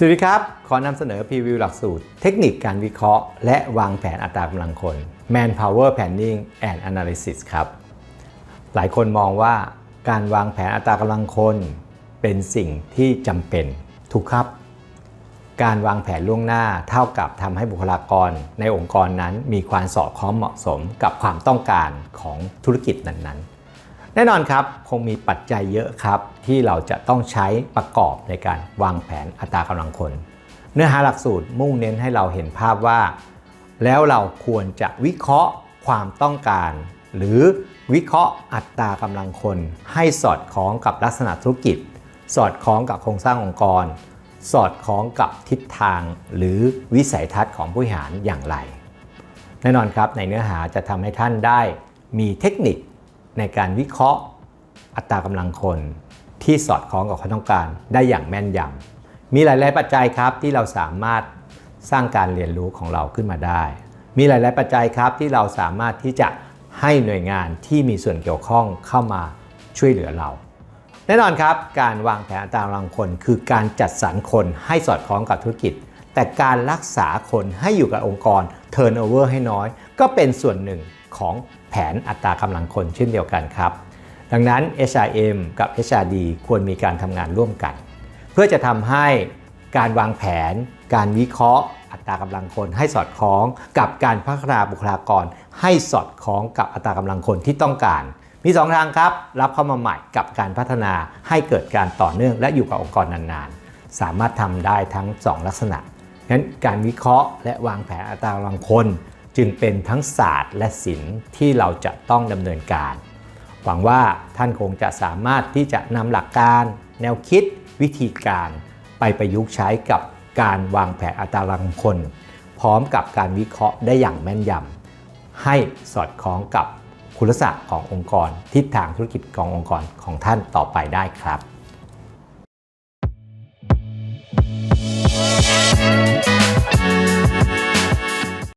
สวัสดีครับ ขอนำเสนอพรีวิวหลักสูตร เทคนิคการวิเคราะห์ และวางแผนอัตรากำลังคน Manpower Planning and Analysis ครับ หลายคนมองว่าการวางแผนอัตรากำลังคนเป็นสิ่งที่จำเป็น ถูกครับ การวางแผนล่วงหน้าเท่ากับทำให้บุคลากรในองค์กรนั้นมีความสอดคล้องเหมาะสมกับความต้องการของธุรกิจนั้นๆ แน่นอนครับ คงมีปัจจัยเยอะครับ ที่เราจะต้องใช้ประกอบในการวางแผนอัตรากำลังคน เนื้อหาหลักสูตรมุ่งเน้นให้เราเห็นภาพว่า แล้วเราควรจะวิเคราะห์ความต้องการ หรือวิเคราะห์อัตรากำลังคน ให้สอดคล้องกับลักษณะธุรกิจ สอดคล้องกับโครงสร้างองค์กร สอดคล้องกับทิศทาง หรือวิสัยทัศน์ของผู้บริหารอย่างไร แน่นอนครับในเนื้อหาจะทำให้ท่านได้มีเทคนิค ในการวิเคราะห์อัตรากำลังคนที่สอดคล้องกับความต้องการได้อย่างแม่นยำมีหลาย ๆ ปัจจัยครับที่เราสามารถสร้างการเรียนรู้ของเราขึ้นมาได้ มีหลาย ๆ ปัจจัยครับที่เราสามารถที่จะให้หน่วยงานที่มีส่วนเกี่ยวข้องเข้ามาช่วยเหลือเรา แน่นอนครับ การวางแผนอัตรากำลังคน คือการจัดสรรคนให้สอดคล้องกับธุรกิจ แต่การรักษาคนให้อยู่กับองค์กร turnover ให้น้อย ก็เป็นส่วนหนึ่ง ของแผนอัตรากำลังคนเช่นเดียวกันครับ ดังนั้น HRM กับ HRD ควรมีการทำงานร่วมกัน เพื่อจะทำให้การวางแผน การวิเคราะห์ อัตรากำลังคนให้สอดคล้องกับการพัฒนาบุคลากร ให้สอดคล้องกับอัตรากำลังคนที่ต้องการ มี2ทางครับ รับเข้ามาใหม่กับการพัฒนาให้เกิดการต่อเนื่องและอยู่กับองค์กรนานๆ สามารถทำได้ทั้ง 2 ลักษณะงั้นการวิเคราะห์และวางแผนอัตรากำลังคน จึงเป็นทั้งศาสตร์และศิลป์ที่เราจะต้องดำเนินการ หวังว่าท่านคงจะสามารถที่จะนำหลักการ แนวคิด วิธีการไปประยุกต์ใช้กับการวางแผนอัตราลังคน พร้อมกับการวิเคราะห์ได้อย่างแม่นยำให้สอดคล้องกับคุณลักษณะขององค์กร ทิศทางธุรกิจขององค์กรของท่านต่อไปได้ครับ